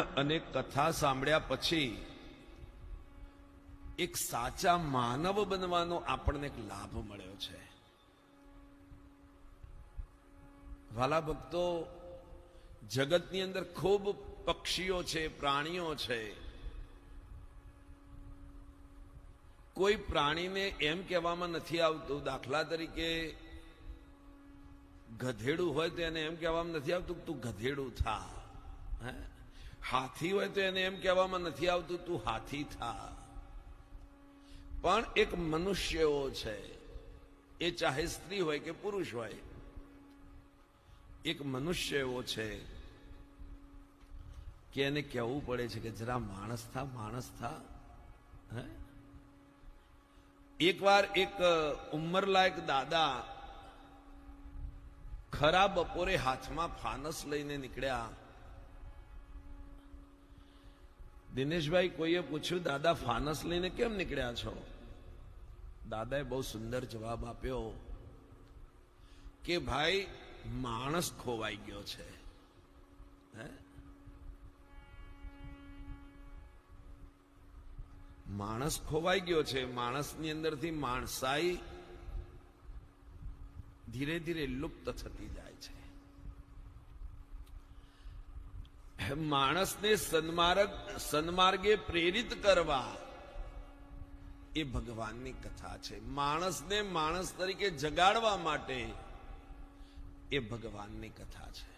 અને કથા સાંભળ્યા પછી એક સાચા માનવ બનવાનો આપણને એક લાભ મળ્યો છે વાલા ભક્તો, જગતની અંદર ખૂબ પક્ષીઓ છે, પ્રાણીઓ છે કોઈ પ્રાણીને એમ કહેવામાં નથી આવતું, દાખલા તરીકે ગધેડું હોય તો એને એમ કહેવામાં નથી આવતું તું ગધેડું થા, હે? હાથી હોય તો એને એમ કહેવામાં નથી આવતું, તું હાથી થા. પણ એક મનુષ્ય એવો છે, એ ચાહે સ્ત્રી હોય કે પુરુષ હોય, એક મનુષ્ય એવો છે કે એને કહેવું પડે છે કે જરા માણસ થા માણસ થા. હે? એકવાર એક ઉંમરલાયક દાદા ખરા બપોરે હાથમાં ફાનસ લઈને નીકળ્યા. દિનેશભાઈ, કોઈએ પૂછ્યું, દાદા, ફાનસ લઈને કેમ નીકળ્યા છો? દાદાએ બહુ સુંદર જવાબ આપ્યો કે, ભાઈ, માણસ ખોવાઈ ગયો છે. હે? માણસ ખોવાઈ ગયો છે, માણસની અંદરથી માણસાઈ ધીરે ધીરે લુપ્ત થતી જાય છે. માણસને સન્માર્ગ, સન્માર્ગે પ્રેરિત કરવા. એ ભગવાનની કથા છે. માણસને માણસ તરીકે જગાડવા માટે એ ભગવાનની કથા છે.